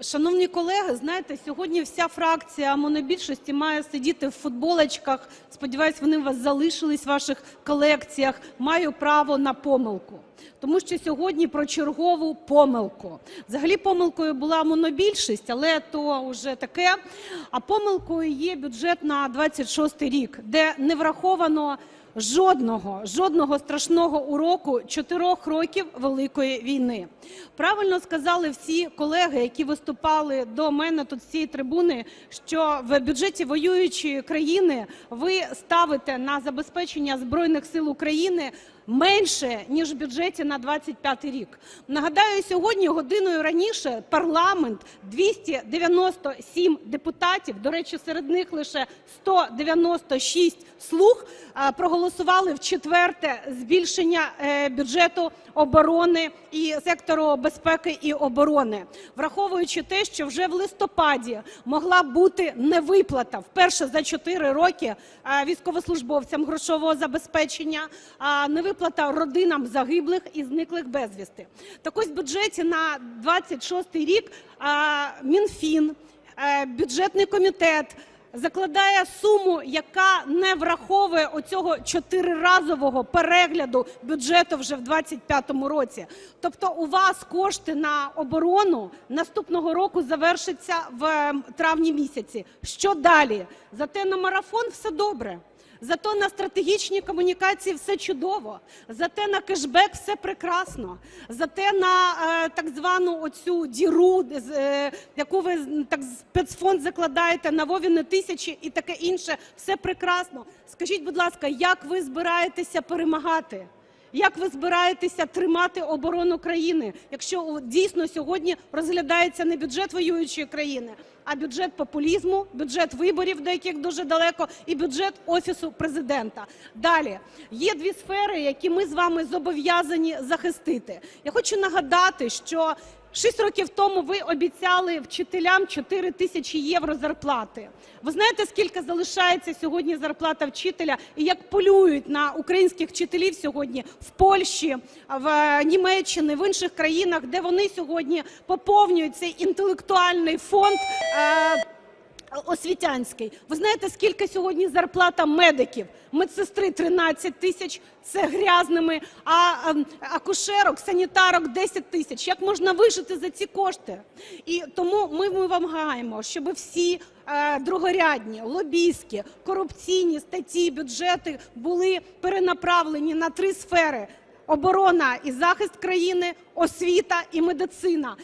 Шановні колеги, знаєте, сьогодні вся фракція монобільшості має сидіти в футболочках. Сподіваюсь, вони у вас залишились в ваших колекціях. Маю право на помилку. Тому що сьогодні про чергову помилку. Взагалі помилкою була монобільшість, але то вже таке. А помилкою є бюджет на 26 рік, де не враховано жодного, жодного страшного уроку чотирьох років Великої війни. Правильно сказали всі колеги, які виступали до мене тут з цієї трибуни, що в бюджеті воюючої країни ви ставите на забезпечення Збройних сил України менше, ніж в бюджеті на 25 рік. Нагадаю, сьогодні годиною раніше парламент 297 депутатів, до речі, серед них лише 196 "слуг", проголосували в четверте збільшення е, бюджету оборони і сектору безпеки і оборони, враховуючи те, що вже в листопаді могла бути невиплата вперше за 4 роки військовослужбовцям грошового забезпечення, а невиплата родинам загиблих і зниклих безвісти. Так ось в бюджеті на 26 рік Мінфін, е, бюджетний комітет закладає суму, яка не враховує оцього чотириразового перегляду бюджету вже в 25-му році. Тобто у вас кошти на оборону наступного року завершаться в е, травні місяці. Що далі? Зате на марафон все добре. Зато на стратегічні комунікації все чудово, зате на кешбек все прекрасно, зате на е, так звану оцю діру, е, яку ви так спецфонд закладаєте на Вовіни тисячі і таке інше, все прекрасно. Скажіть, будь ласка, як ви збираєтеся перемагати? Як ви збираєтеся тримати оборону країни, якщо дійсно сьогодні розглядається не бюджет воюючої країни, а бюджет популізму, бюджет виборів, до яких дуже далеко, і бюджет офісу президента? Далі є дві сфери, які ми з вами зобов'язані захистити. Я хочу нагадати, що Шість років тому ви обіцяли вчителям 4 тисячі євро зарплати. Ви знаєте, скільки залишається сьогодні зарплата вчителя і як полюють на українських вчителів сьогодні в Польщі, в Німеччині, в інших країнах, де вони сьогодні поповнюють цей інтелектуальний фонд. е, освітянський. Ви знаєте, скільки сьогодні зарплата медиків? Медсестри 13 тисяч, це грязними, а ем, акушерок, санітарок 10 тисяч. Як можна вижити за ці кошти? І тому ми, вимагаємо, щоб всі е, другорядні, лобійські, корупційні статті бюджети були перенаправлені на три сфери: оборона і захист країни, освіта і медицина.